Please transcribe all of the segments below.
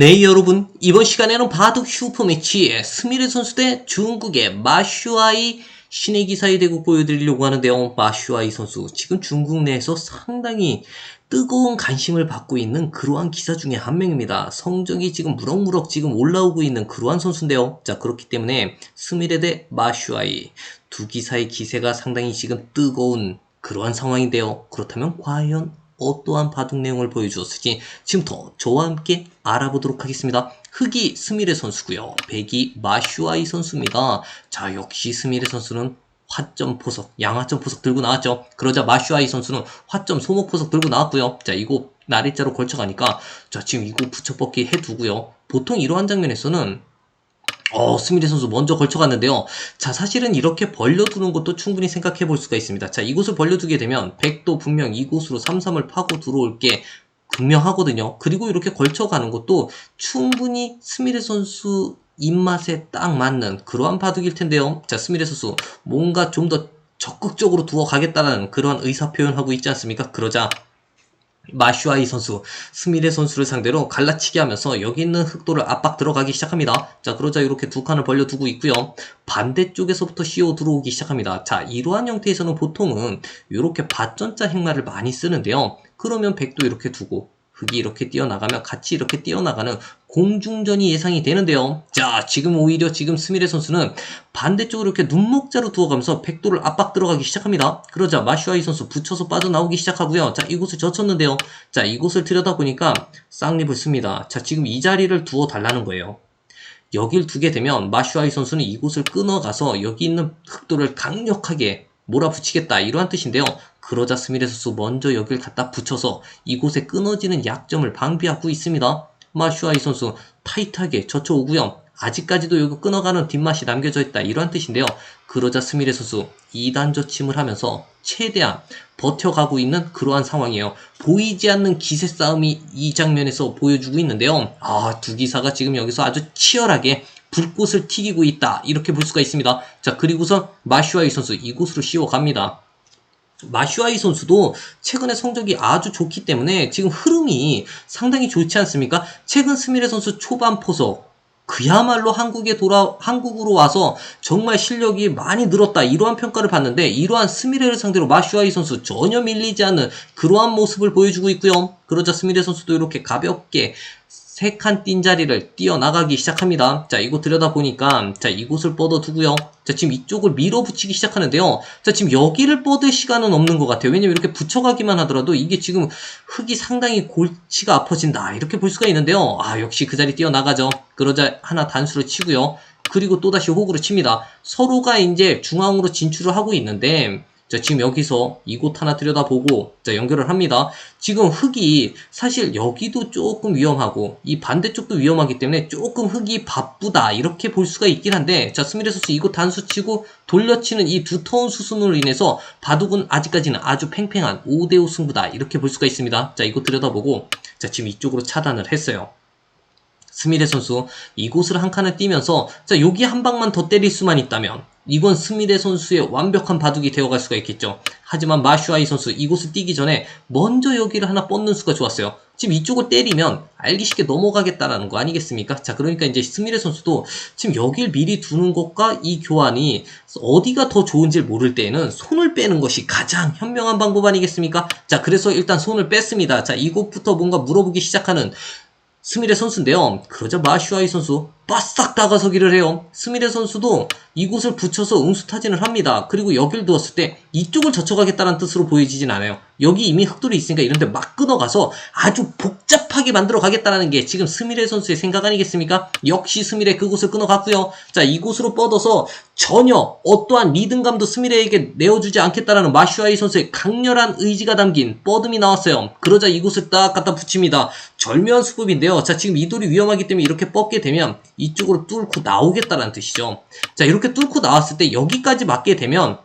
네 여러분 이번 시간에는 바둑 슈퍼매치 스미레 선수 대 중국의 마슈아이 신의 기사의 대국 보여드리려고 하는데요. 마슈아이 선수 지금 중국 내에서 상당히 뜨거운 관심을 받고 있는 그러한 기사 중에 한 명입니다. 성적이 지금 무럭무럭 지금 올라오고 있는 그러한 선수인데요. 자 그렇기 때문에 스미레 대 마슈아이 두 기사의 기세가 상당히 지금 뜨거운 그러한 상황인데요. 그렇다면 과연 어떠한 바둑 내용을 보여주었을지 지금부터 저와 함께 알아보도록 하겠습니다. 흑이 스미레 선수고요. 백이 마슈아이 선수입니다. 자 역시 스미레 선수는 화점 포석, 양화점 포석 들고 나왔죠. 그러자 마슈아이 선수는 화점 소목 포석 들고 나왔고요. 자 이거 나리자로 걸쳐가니까 자 지금 이거 붙여뻗기 해두고요. 보통 이러한 장면에서는 어, 스미레 선수 먼저 걸쳐갔는데요. 자, 사실은 이렇게 벌려두는 것도 충분히 생각해 볼 수가 있습니다. 자, 이곳을 벌려두게 되면 백도 분명 이곳으로 삼삼을 파고 들어올 게 분명하거든요. 그리고 이렇게 걸쳐가는 것도 충분히 스미레 선수 입맛에 딱 맞는 그러한 바둑일 텐데요. 자, 스미레 선수 뭔가 좀 더 적극적으로 두어 가겠다는 그러한 의사 표현하고 있지 않습니까? 그러자 마슈아이 선수, 스미레 선수를 상대로 갈라치기 하면서 여기 있는 흑도를 압박 들어가기 시작합니다. 자, 그러자 이렇게 두 칸을 벌려두고 있고요. 반대쪽에서부터 씌워 들어오기 시작합니다. 자, 이러한 형태에서는 보통은 이렇게 밭전자 행마를 많이 쓰는데요. 그러면 백도 이렇게 두고 흑이 이렇게 뛰어나가면 같이 이렇게 뛰어나가는 공중전이 예상이 되는데요. 자, 지금 오히려 지금 스미레 선수는 반대쪽으로 이렇게 눈목자로 두어가면서 백도를 압박 들어가기 시작합니다. 그러자 마슈아이 선수 붙여서 빠져나오기 시작하고요. 자, 이곳을 젖혔는데요. 자, 이곳을 들여다보니까 쌍립을 씁니다. 자, 지금 이 자리를 두어 달라는 거예요. 여길 두게 되면 마슈아이 선수는 이곳을 끊어가서 여기 있는 흑도를 강력하게 몰아붙이겠다 이러한 뜻인데요. 그러자 스미레 선수 먼저 여길 갖다 붙여서 이곳에 끊어지는 약점을 방비하고 있습니다. 마슈아이 선수 타이트하게 젖혀오고요. 아직까지도 여기 끊어가는 뒷맛이 남겨져 있다 이러한 뜻인데요. 그러자 스미레 선수 2단 저침을 하면서 최대한 버텨가고 있는 그러한 상황이에요. 보이지 않는 기세 싸움이 이 장면에서 보여주고 있는데요. 아, 두 기사가 지금 여기서 아주 치열하게 불꽃을 튀기고 있다. 이렇게 볼 수가 있습니다. 자, 그리고선 마슈아이 선수 이곳으로 씌워갑니다. 마슈아이 선수도 최근에 성적이 아주 좋기 때문에 지금 흐름이 상당히 좋지 않습니까? 최근 스미레 선수 초반 포석 그야말로 한국에 돌아 한국으로 와서 정말 실력이 많이 늘었다 이러한 평가를 받는데 이러한 스미레를 상대로 마슈아이 선수 전혀 밀리지 않는 그러한 모습을 보여주고 있고요. 그러자 스미레 선수도 이렇게 가볍게 세칸뛴 자리를 뛰어나가기 시작합니다. 자, 이곳 들여다보니까, 자, 이곳을 뻗어두고요. 자, 지금 이쪽을 밀어붙이기 시작하는데요. 자, 지금 여기를 뻗을 시간은 없는 것 같아요. 왜냐면 이렇게 붙여가기만 하더라도 이게 지금 흙이 상당히 골치가 아파진다. 이렇게 볼 수가 있는데요. 아, 역시 그 자리 뛰어나가죠. 그러자 하나 단수를 치고요. 그리고 또다시 호구를 칩니다. 서로가 이제 중앙으로 진출을 하고 있는데, 자, 지금 여기서 이곳 하나 들여다보고, 자, 연결을 합니다. 지금 흙이 사실 여기도 조금 위험하고, 이 반대쪽도 위험하기 때문에 조금 흙이 바쁘다. 이렇게 볼 수가 있긴 한데, 자, 스미레 선수 이곳 단수 치고 돌려치는 이 두터운 수순으로 인해서 바둑은 아직까지는 아주 팽팽한 5대5 승부다. 이렇게 볼 수가 있습니다. 자, 이곳 들여다보고, 자, 지금 이쪽으로 차단을 했어요. 스미레 선수 이곳을 한 칸을 뛰면서 자 여기 한 방만 더 때릴 수만 있다면 이건 스미레 선수의 완벽한 바둑이 되어갈 수가 있겠죠. 하지만 마슈아이 선수 이곳을 뛰기 전에 먼저 여기를 하나 뻗는 수가 좋았어요. 지금 이쪽을 때리면 알기 쉽게 넘어가겠다라는 거 아니겠습니까? 자 그러니까 이제 스미레 선수도 지금 여길 미리 두는 것과 이 교환이 어디가 더 좋은지 모를 때에는 손을 빼는 것이 가장 현명한 방법 아니겠습니까? 자 그래서 일단 손을 뺐습니다. 자 이곳부터 뭔가 물어보기 시작하는 스미레 선수인데요. 그러자 마슈아이 선수 바싹 다가서기를 해요. 스미레 선수도 이곳을 붙여서 응수타진을 합니다. 그리고 여길 두었을 때 이쪽을 젖혀가겠다는 뜻으로 보여지진 않아요. 여기 이미 흑돌이 있으니까 이런데 막 끊어가서 아주 복잡하게 만들어 가겠다는 게 지금 스미레 선수의 생각 아니겠습니까? 역시 스미레 그곳을 끊어갔고요. 자 이곳으로 뻗어서 전혀 어떠한 리듬감도 스미레에게 내어주지 않겠다라는 마슈아이 선수의 강렬한 의지가 담긴 뻗음이 나왔어요. 그러자 이곳을 딱 갖다 붙입니다. 절묘한 수급인데요. 자 지금 이 돌이 위험하기 때문에 이렇게 뻗게 되면 이쪽으로 뚫고 나오겠다는 뜻이죠. 자 이렇게 뚫고 나왔을 때 여기까지 맞게 되면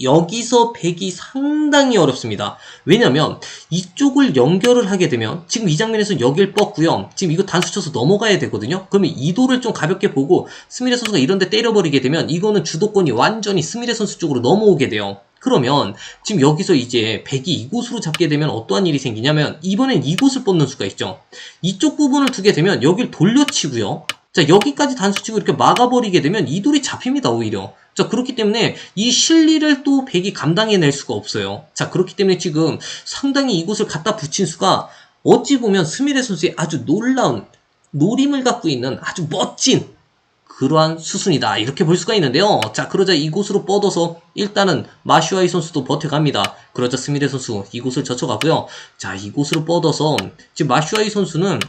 여기서 백이 상당히 어렵습니다. 왜냐면 이쪽을 연결을 하게 되면 지금 이 장면에서 여길 뻗고요. 지금 이거 단수 쳐서 넘어가야 되거든요. 그러면 이 돌을 좀 가볍게 보고 스미레 선수가 이런 데 때려버리게 되면 이거는 주도권이 완전히 스미레 선수 쪽으로 넘어오게 돼요. 그러면 지금 여기서 이제 백이 이곳으로 잡게 되면 어떠한 일이 생기냐면 이번엔 이곳을 뽑는 수가 있죠. 이쪽 부분을 두게 되면 여길 돌려치고요. 자 여기까지 단수치고 이렇게 막아버리게 되면 이 돌이 잡힙니다 오히려. 자 그렇기 때문에 이 실리를 또 백이 감당해낼 수가 없어요. 자 그렇기 때문에 지금 상당히 이곳을 갖다 붙인 수가 어찌 보면 스미레 선수의 아주 놀라운 노림을 갖고 있는 아주 멋진 그러한 수순이다 이렇게 볼 수가 있는데요. 자 그러자 이곳으로 뻗어서 일단은 마슈아이 선수도 버텨갑니다. 그러자 스미레 선수 이곳을 젖혀가고요. 자 이곳으로 뻗어서 지금 마슈아이 선수는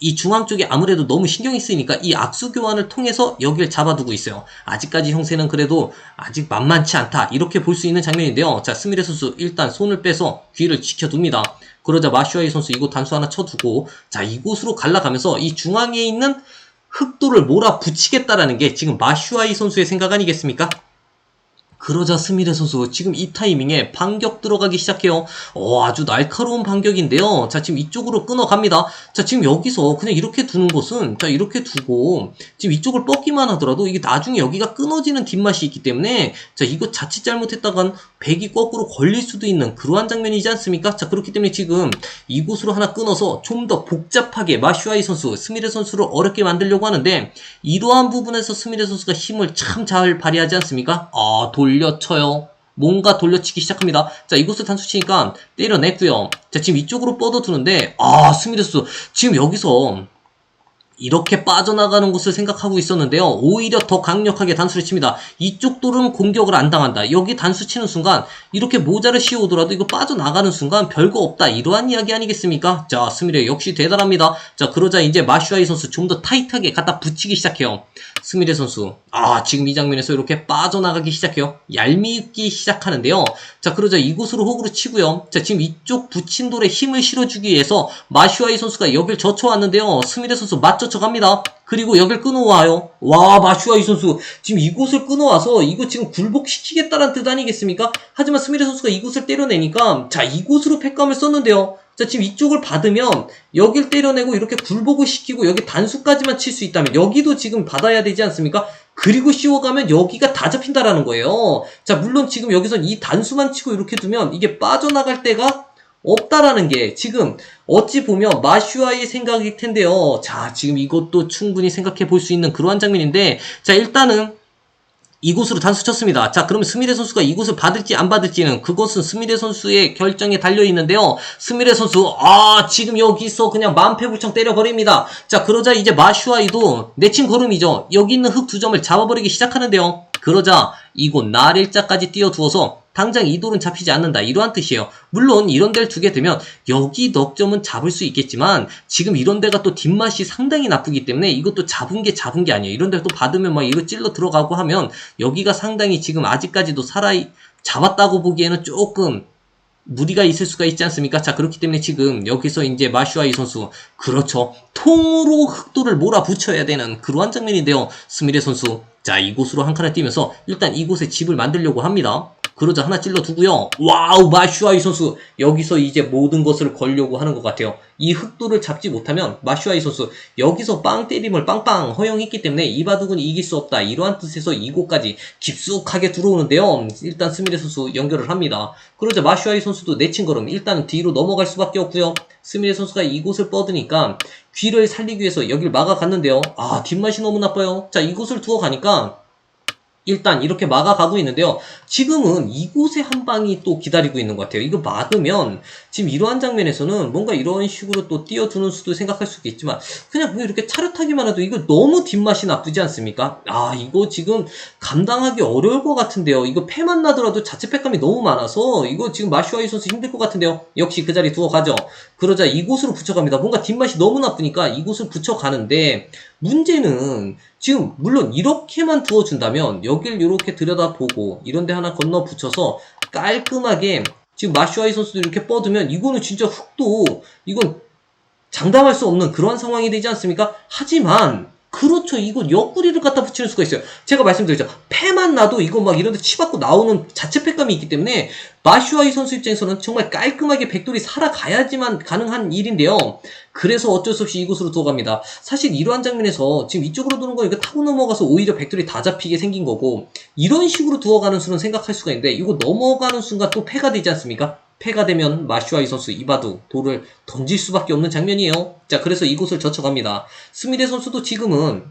이 중앙 쪽에 아무래도 너무 신경이 쓰이니까 이 악수 교환을 통해서 여기를 잡아두고 있어요. 아직까지 형세는 그래도 아직 만만치 않다. 이렇게 볼 수 있는 장면인데요. 자, 스미레 선수 일단 손을 빼서 귀를 지켜둡니다. 그러자 마슈아이 선수 이곳 단수 하나 쳐두고 자, 이곳으로 갈라가면서 이 중앙에 있는 흑도를 몰아붙이겠다라는 게 지금 마슈아이 선수의 생각 아니겠습니까? 그러자 스미레 선수 지금 이 타이밍에 반격 들어가기 시작해요. 어, 아주 날카로운 반격인데요. 자, 지금 이쪽으로 끊어갑니다. 자, 지금 여기서 그냥 이렇게 두는 것은 자, 이렇게 두고 지금 이쪽을 뻗기만 하더라도 이게 나중에 여기가 끊어지는 뒷맛이 있기 때문에 자, 이거 자칫 잘못했다간 백이 거꾸로 걸릴 수도 있는 그러한 장면이지 않습니까? 자, 그렇기 때문에 지금 이곳으로 하나 끊어서 좀 더 복잡하게 마슈아이 선수, 스미레 선수를 어렵게 만들려고 하는데 이러한 부분에서 스미레 선수가 힘을 참 잘 발휘하지 않습니까? 아, 돌려쳐요. 뭔가 돌려치기 시작합니다. 자, 이곳을 단수치니까 때려냈고요. 자, 지금 이쪽으로 뻗어두는데 아, 스미레 선수 지금 여기서 이렇게 빠져나가는 곳을 생각하고 있었는데요. 오히려 더 강력하게 단수를 칩니다. 이쪽 돌은 공격을 안 당한다. 여기 단수 치는 순간 이렇게 모자를 씌우더라도 이거 빠져나가는 순간 별거 없다. 이러한 이야기 아니겠습니까? 자, 스미레 역시 대단합니다. 자, 그러자 이제 마슈아이 선수 좀 더 타이트하게 갖다 붙이기 시작해요. 스미레 선수. 아, 지금 이 장면에서 이렇게 빠져나가기 시작해요. 얄미기 시작하는데요. 자, 그러자 이곳으로 호구로 치고요. 자, 지금 이쪽 붙인 돌에 힘을 실어주기 위해서 마슈아이 선수가 여길 젖혀왔는데요. 스미레 선수 맞 춰쳐갑니다. 그리고 여길 끊어와요. 와, 마슈아 이 선수. 지금 이곳을 끊어와서 이거 지금 굴복시키겠다는 뜻 아니겠습니까? 하지만 스미레 선수가 이곳을 때려내니까 자, 이곳으로 팩감을 썼는데요. 자, 지금 이쪽을 받으면 여길 때려내고 이렇게 굴복을 시키고 여기 단수까지만 칠 수 있다면 여기도 지금 받아야 되지 않습니까? 그리고 씌워가면 여기가 다 잡힌다라는 거예요. 자, 물론 지금 여기선 이 단수만 치고 이렇게 두면 이게 빠져나갈 때가 없다라는 게 지금 어찌 보면 마슈아의 생각일 텐데요. 자, 지금 이것도 충분히 생각해 볼 수 있는 그러한 장면인데, 자, 일단은 이곳으로 단수 쳤습니다. 자, 그러면 스미레 선수가 이곳을 받을지 안 받을지는 그것은 스미레 선수의 결정에 달려 있는데요. 스미레 선수, 아, 지금 여기서 그냥 만패불청 때려버립니다. 자, 그러자 이제 마슈아이도 내친 걸음이죠. 여기 있는 흙 두 점을 잡아버리기 시작하는데요. 그러자 이곳 날일자까지 띄워두어서 당장 이 돌은 잡히지 않는다. 이러한 뜻이에요. 물론 이런 데를 두게 되면 여기 넉 점은 잡을 수 있겠지만 지금 이런 데가 또 뒷맛이 상당히 나쁘기 때문에 이것도 잡은 게 잡은 게 아니에요. 이런 데를 또 받으면 막 이거 찔러 들어가고 하면 여기가 상당히 지금 아직까지도 살아 잡았다고 보기에는 조금 무리가 있을 수가 있지 않습니까? 자, 그렇기 때문에 지금 여기서 이제 마슈아이 선수, 그렇죠. 통으로 흑도를 몰아붙여야 되는 그러한 장면인데요. 스미레 선수. 자, 이곳으로 한 칸을 뛰면서 일단 이곳에 집을 만들려고 합니다. 그러자 하나 찔러 두고요. 와우, 마슈아이 선수. 여기서 이제 모든 것을 걸려고 하는 것 같아요. 이 흑도를 잡지 못하면 마슈아이 선수 여기서 빵 때림을 빵빵 허용했기 때문에 이 바둑은 이길 수 없다. 이러한 뜻에서 이곳까지 깊숙하게 들어오는데요. 일단 스미레 선수 연결을 합니다. 그러자 마슈아이 선수도 내친 걸음 일단 뒤로 넘어갈 수밖에 없고요. 스미레 선수가 이곳을 뻗으니까 귀를 살리기 위해서 여길 막아갔는데요. 아, 뒷맛이 너무 나빠요. 자, 이곳을 두어 가니까 일단 이렇게 막아가고 있는데요. 지금은 이곳에 한 방이 또 기다리고 있는 것 같아요. 이거 막으면 지금 이러한 장면에서는 뭔가 이런 식으로 또 띄워두는 수도 생각할 수 있겠지만 그냥 뭐 이렇게 차렷하기만 해도 이거 너무 뒷맛이 나쁘지 않습니까? 아 이거 지금 감당하기 어려울 것 같은데요. 이거 패만 나더라도 자체 패감이 너무 많아서 이거 지금 마슈아이 선수 힘들 것 같은데요. 역시 그 자리 두어 가죠. 그러자 이곳으로 붙여갑니다. 뭔가 뒷맛이 너무 나쁘니까 이곳을 붙여가는데 문제는 지금 물론 이렇게만 두어준다면 여길 이렇게 들여다보고 이런데 하나 건너 붙여서 깔끔하게 지금 마슈아이 선수도 이렇게 뻗으면 이거는 진짜 흙도 이건 장담할 수 없는 그런 상황이 되지 않습니까? 하지만 그렇죠. 이거 옆구리를 갖다 붙이는 수가 있어요. 제가 말씀드렸죠. 패만 나도 이거 막 이런데 치받고 나오는 자체 패감이 있기 때문에 마슈아이 선수 입장에서는 정말 깔끔하게 백돌이 살아가야지만 가능한 일인데요. 그래서 어쩔 수 없이 이곳으로 들어갑니다. 사실 이러한 장면에서 지금 이쪽으로 도는 거니까 타고 넘어가서 오히려 백돌이 다 잡히게 생긴 거고 이런 식으로 두어가는 수는 생각할 수가 있는데 이거 넘어가는 순간 또 패가 되지 않습니까? 패가 되면 마슈아이 선수 이바두 돌을 던질 수밖에 없는 장면이에요. 자, 그래서 이곳을 젖혀갑니다. 스미레 선수도 지금은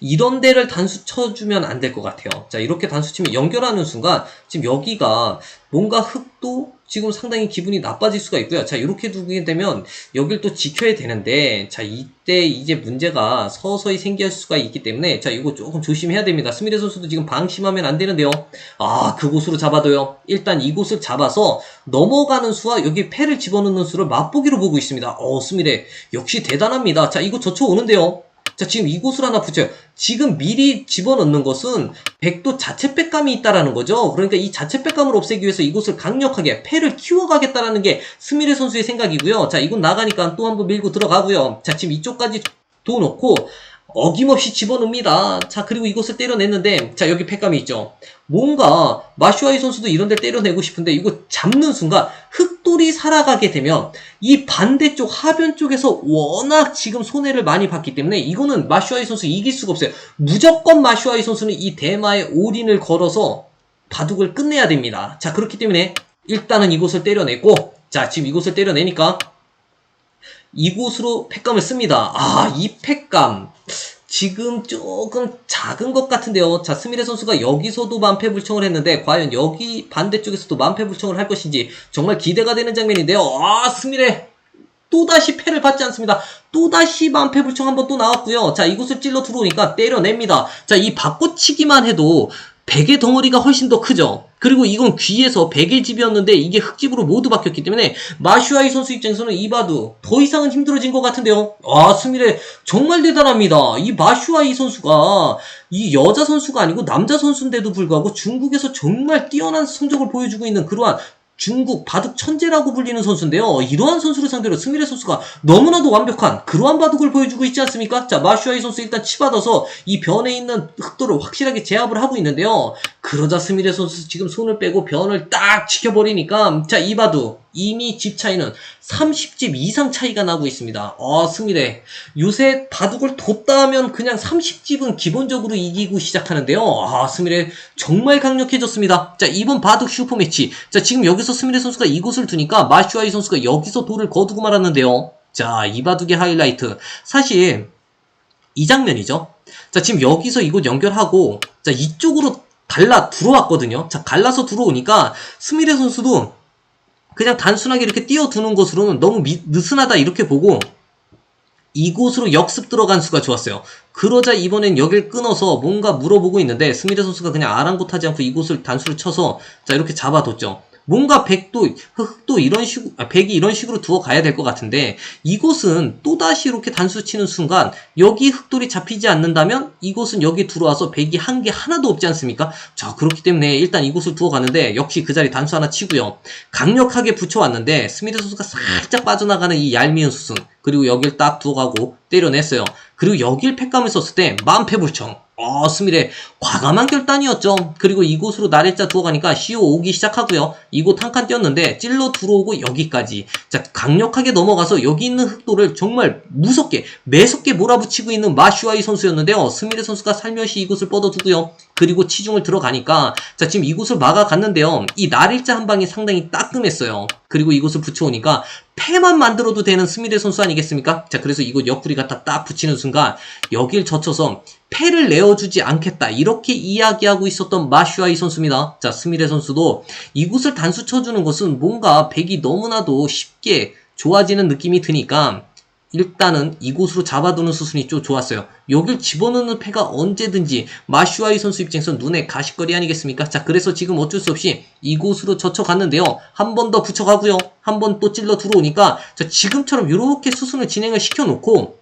이런 데를 단수 쳐주면 안 될 것 같아요. 자, 이렇게 단수 치면 연결하는 순간 지금 여기가 뭔가 흙도 지금 상당히 기분이 나빠질 수가 있고요. 자, 이렇게 두게 되면 여길 또 지켜야 되는데 자, 이때 이제 문제가 서서히 생길 수가 있기 때문에 자, 이거 조금 조심해야 됩니다. 스미레 선수도 지금 방심하면 안 되는데요. 아, 그곳으로 잡아둬요. 일단 이곳을 잡아서 넘어가는 수와 여기 패를 집어넣는 수를 맛보기로 보고 있습니다. 어, 스미레 역시 대단합니다. 자, 이거 젖혀오는데요. 자, 지금 이곳을 하나 붙여요. 지금 미리 집어넣는 것은 백도 자체 빽감이 있다라는 거죠. 그러니까 이 자체 빽감을 없애기 위해서 이곳을 강력하게 패를 키워가겠다라는 게 스미레 선수의 생각이고요. 자, 이곳 나가니까 또 한번 밀고 들어가고요. 자, 지금 이쪽까지 도 놓고 어김없이 집어넣습니다. 자, 그리고 이곳을 때려냈는데, 자, 여기 팩감이 있죠. 뭔가, 마슈아이 선수도 이런 데 때려내고 싶은데, 이거 잡는 순간, 흑돌이 살아가게 되면, 이 반대쪽 하변 쪽에서 워낙 지금 손해를 많이 봤기 때문에, 이거는 마슈아이 선수 이길 수가 없어요. 무조건 마슈아이 선수는 이 대마의 올인을 걸어서, 바둑을 끝내야 됩니다. 자, 그렇기 때문에, 일단은 이곳을 때려냈고, 자, 지금 이곳을 때려내니까, 이곳으로 팩감을 씁니다. 아, 이 팩감. 지금 조금 작은 것 같은데요. 자, 스미레 선수가 여기서도 만패 불청을 했는데, 과연 여기 반대쪽에서도 만패 불청을 할 것인지, 정말 기대가 되는 장면인데요. 아, 스미레! 또다시 패를 받지 않습니다. 또다시 만패 불청 한번 또 나왔고요. 자, 이곳을 찔러 들어오니까 때려냅니다. 자, 이 바꿔치기만 해도 베개 덩어리가 훨씬 더 크죠. 그리고 이건 귀에서 베개 집이었는데 이게 흙집으로 모두 바뀌었기 때문에 마슈아이 선수 입장에서는 이바두 더 이상은 힘들어진 것 같은데요. 아 스미레 정말 대단합니다. 이 마슈아이 선수가 이 여자 선수가 아니고 남자 선수인데도 불구하고 중국에서 정말 뛰어난 성적을 보여주고 있는 그러한 중국 바둑 천재라고 불리는 선수인데요. 이러한 선수를 상대로 스미레 선수가 너무나도 완벽한 그러한 바둑을 보여주고 있지 않습니까? 자, 마슈아이 선수 일단 치받아서 이 변에 있는 흑도를 확실하게 제압을 하고 있는데요. 그러자 스미레 선수 지금 손을 빼고 변을 딱 지켜버리니까 자, 이 바둑 이미 집 차이는 30집 이상 차이가 나고 있습니다. 어, 스미레. 요새 바둑을 뒀다 하면 그냥 30집은 기본적으로 이기고 시작하는데요. 아, 스미레 정말 강력해졌습니다. 자, 이번 바둑 슈퍼매치. 자, 지금 여기서 스미레 선수가 이곳을 두니까 마슈아이 선수가 여기서 돌을 거두고 말았는데요. 자, 이 바둑의 하이라이트. 사실 이 장면이죠. 자, 지금 여기서 이곳 연결하고 자, 이쪽으로 갈라 들어왔거든요. 자, 갈라서 들어오니까 스미레 선수도 그냥 단순하게 이렇게 띄워두는 것으로는 너무 미, 느슨하다 이렇게 보고 이곳으로 역습 들어간 수가 좋았어요. 그러자 이번엔 여길 끊어서 뭔가 물어보고 있는데 스미레 선수가 그냥 아랑곳하지 않고 이곳을 단수를 쳐서 자 이렇게 잡아뒀죠. 뭔가 백도 흑도 이런 식으로 아, 백이 이런 식으로 두어 가야 될 것 같은데 이곳은 또 다시 이렇게 단수 치는 순간 여기 흑돌이 잡히지 않는다면 이곳은 여기 들어와서 백이 한 개 하나도 없지 않습니까? 자 그렇기 때문에 일단 이곳을 두어 가는데 역시 그 자리 단수 하나 치고요. 강력하게 붙여왔는데 스미드 선수가 살짝 빠져나가는 이 얄미운 수순 그리고 여길 딱 두어 가고 때려냈어요. 그리고 여길 팩감을 썼을 때 만패불청 어, 스미레 과감한 결단이었죠. 그리고 이곳으로 나래자 두어가니까 시오 오기 시작하고요. 이곳 한칸 띄었는데 찔러 들어오고 여기까지. 자, 강력하게 넘어가서 여기 있는 흑도를 정말 무섭게 매섭게 몰아붙이고 있는 마슈아이 선수였는데요. 스미레 선수가 살며시 이곳을 뻗어두고요. 그리고 치중을 들어가니까 자 지금 이곳을 막아갔는데요. 이 날일자 한 방이 상당히 따끔했어요. 그리고 이곳을 붙여오니까 패만 만들어도 되는 스미레 선수 아니겠습니까? 자 그래서 이곳 옆구리 갖다 딱 붙이는 순간 여길 젖혀서 패를 내어주지 않겠다 이렇게 이야기하고 있었던 마슈아이 선수입니다. 자 스미레 선수도 이곳을 단수 쳐주는 것은 뭔가 백이 너무나도 쉽게 좋아지는 느낌이 드니까 일단은 이곳으로 잡아두는 수순이 좀 좋았어요. 여길 집어넣는 패가 언제든지 마슈아이 선수 입장에서 눈에 가시거리 아니겠습니까? 자, 그래서 지금 어쩔 수 없이 이곳으로 젖혀갔는데요. 한 번 더 붙여가고요. 한 번 또 찔러 들어오니까 자, 지금처럼 이렇게 수순을 진행을 시켜놓고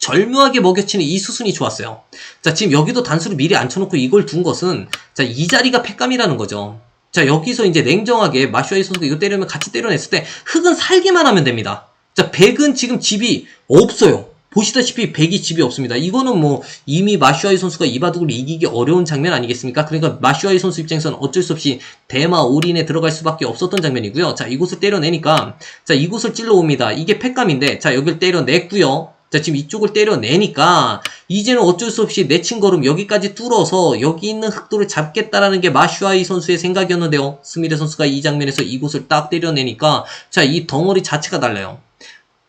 절묘하게 먹여치는 이 수순이 좋았어요. 자, 지금 여기도 단수를 미리 앉혀놓고 이걸 둔 것은 자, 이 자리가 패감이라는 거죠. 자, 여기서 이제 냉정하게 마슈아이 선수가 이거 때리면 같이 때려냈을 때 흙은 살기만 하면 됩니다. 자, 백은 지금 집이 없어요. 보시다시피 백이 집이 없습니다. 이거는 뭐 이미 마슈아이 선수가 이 바둑을 이기기 어려운 장면 아니겠습니까? 그러니까 마슈아이 선수 입장에서는 어쩔 수 없이 대마 올인에 들어갈 수밖에 없었던 장면이고요. 자, 이곳을 때려내니까 자, 이곳을 찔러옵니다. 이게 팩감인데 자, 여기를 때려냈고요. 자, 지금 이쪽을 때려내니까 이제는 어쩔 수 없이 내친 걸음 여기까지 뚫어서 여기 있는 흑도를 잡겠다라는 게 마슈아이 선수의 생각이었는데요. 스미레 선수가 이 장면에서 이곳을 딱 때려내니까 자, 이 덩어리 자체가 달라요.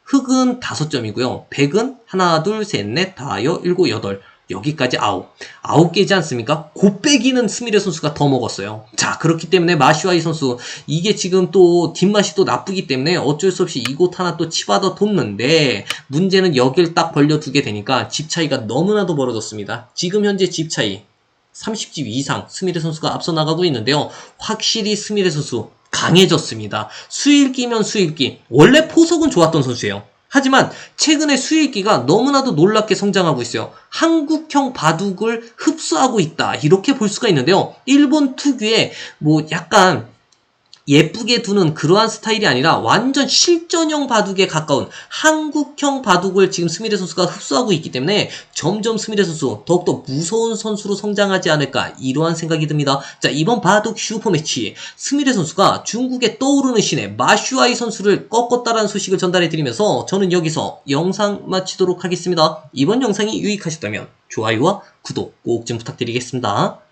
흑은 다섯 점이고요. 백은 하나, 둘, 셋, 넷, 다 여, 일곱, 여덟. 여기까지 아홉. 아홉 개지 않습니까? 곱빼기는 스미레 선수가 더 먹었어요. 자, 그렇기 때문에 마슈아이 선수, 이게 지금 또 뒷맛이 또 나쁘기 때문에 어쩔 수 없이 이곳 하나 또 치받아 뒀는데, 문제는 여길 딱 벌려두게 되니까 집 차이가 너무나도 벌어졌습니다. 지금 현재 집 차이 30집 이상 스미레 선수가 앞서 나가고 있는데요. 확실히 스미레 선수 강해졌습니다. 수일기면 수일기. 원래 포석은 좋았던 선수예요. 하지만 최근에 수일기가 너무나도 놀랍게 성장하고 있어요. 한국형 바둑을 흡수하고 있다. 이렇게 볼 수가 있는데요. 일본 특유의 뭐 약간 예쁘게 두는 그러한 스타일이 아니라 완전 실전형 바둑에 가까운 한국형 바둑을 지금 스미레 선수가 흡수하고 있기 때문에 점점 스미레 선수 더욱더 무서운 선수로 성장하지 않을까 이러한 생각이 듭니다. 자 이번 바둑 슈퍼매치 스미레 선수가 중국의 떠오르는 신의 마슈아이 선수를 꺾었다라는 소식을 전달해 드리면서 저는 여기서 영상 마치도록 하겠습니다. 이번 영상이 유익하셨다면 좋아요와 구독 꼭 좀 부탁드리겠습니다.